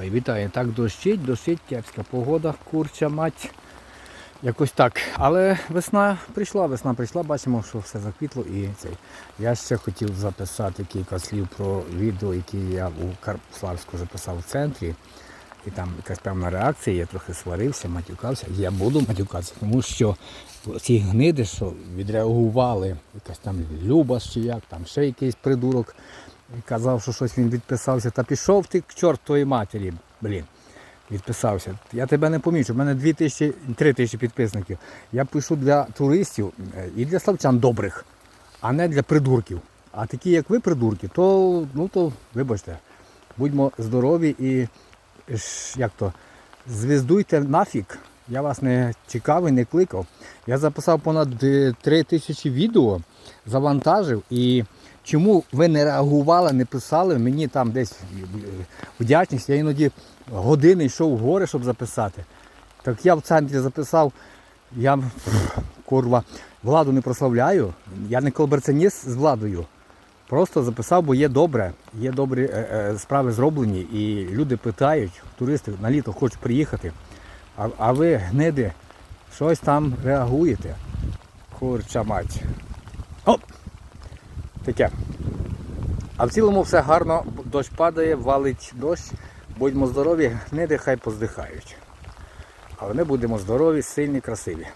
Вітаю. Так дощить, дощить, кепська погода, курча мать. Якось так. Але весна прийшла, весна прийшла, бачимо, що все заквітло і цей. Я ще хотів записати кілька слів про відео, які я у Карпславську записав в центрі. І там якась певна реакція, я трохи сварився, матюкався. Я буду матюкатися, тому що ці гниди, що відреагували, якась там Любас чи як, там ще якийсь придурок, і казав, що щось він відписався. Та пішов ти к чортовій матері, блін. Відписався. Я тебе не помічу. У мене 2 тисячі, 3 тисячі підписників. Я пишу для туристів е, і для славчан добрих, а не для придурків. А такі, як ви, придурки, то, ну, то вибачте, будьмо здорові і як то, звіздуйте нафіг. Я вас не і не кликав. Я записав понад е, 3 тисячі відео, завантажив і чому ви не реагували, не писали мені там десь е, вдячність. Я іноді години йшов в гори, щоб записати. Так я в центрі записав, я курва, владу не прославляю, я не колабораціоніст з владою. Просто записав, бо є добре, є добрі е, е, справи зроблені, і люди питають, туристи на літо хочуть приїхати. А, а ви, гниди, щось там реагуєте. Курча мать. Оп! Таке. А в цілому все гарно, дощ падає, валить дощ. Будьмо здорові, гниди хай поздихають. Але ми будемо здорові, сильні, красиві.